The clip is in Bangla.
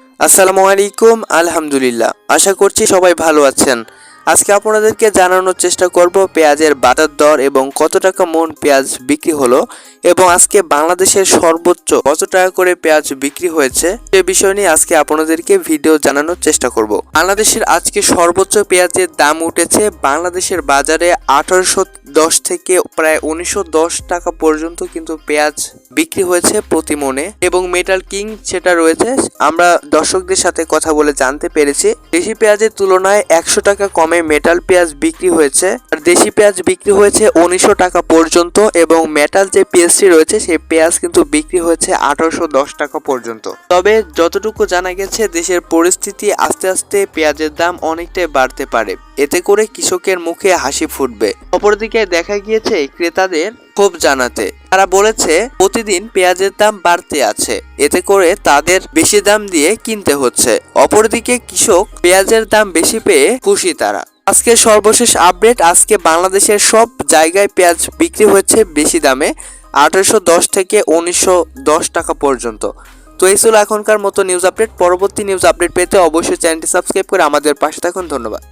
আসসালামু আলাইকুম আলহামদুলিল্লাহ। আশা করছি সবাই ভালো আছেন। আজকে আপনাদেরকে জানানোর চেষ্টা করব পেঁয়াজের বাজার দর এবং কত টাকা মন পেঁয়াজ বিক্রি হলো এবং আজকে বাংলাদেশের সর্বোচ্চ কত টাকা করে পেঁয়াজ বিক্রি হয়েছে সে বিষয় নিয়ে আজকে আপনাদেরকে ভিডিও জানানোর চেষ্টা করব। বাংলাদেশের আজকে সর্বোচ্চ পেঁয়াজের দাম উঠেছে বাংলাদেশের বাজারে আঠারোশো দশ থেকে প্রায় উনিশশো দশ টাকা পর্যন্ত কিন্তু পেঁয়াজ বিক্রি হয়েছে প্রতি মনে এবং মেটাল কিং সেটা রয়েছে। আমরা দর্শকদের সাথে কথা বলে জানতে পেরেছি। দেশি পেঁয়াজের তুলনায় একশো টাকা কমে মেটাল পেঁয়াজ বিক্রি হয়েছে। আর দেশি পেঁয়াজ বিক্রি হয়েছে উনিশশো টাকা পর্যন্ত এবং মেটাল যে পেঁয়াজটি রয়েছে, সেই পেঁয়াজ কিন্তু বিক্রি হয়েছে আঠারোশো দশ টাকা পর্যন্ত। তবে যতটুকু জানা গেছে, দেশের পরিস্থিতি আস্তে আস্তে পেঁয়াজের দাম অনেকটাই বাড়তে পারে। এতে করে কৃষকের মুখে হাসি ফুটবে। অপরদিকে দেখা গিয়েছে ক্রেতাদের ক্ষোভ জানাতে। তারা বলেছে, প্রতিদিন পেঁয়াজের দাম বাড়তে আছে। এতে করে তাদের বেশি দাম দিয়ে কিনতে হচ্ছে। অপরদিকে কৃষক পেঁয়াজের দাম বেশি পেয়ে খুশি তারা। আজকে সর্বশেষ আপডেট, আজকে বাংলাদেশের সব জায়গায় পেঁয়াজ বিক্রি হচ্ছে বেশি দামে, আঠারোশো দশ থেকে উনিশশো দশ টাকা পর্যন্ত। তো এই ছিল এখনকার মতো নিউজ আপডেট পরবর্তী নিউজ আপডেট পেতে অবশ্যই চ্যানেলটি সাবস্ক্রাইব করে আমাদের পাশে থাকুন। ধন্যবাদ।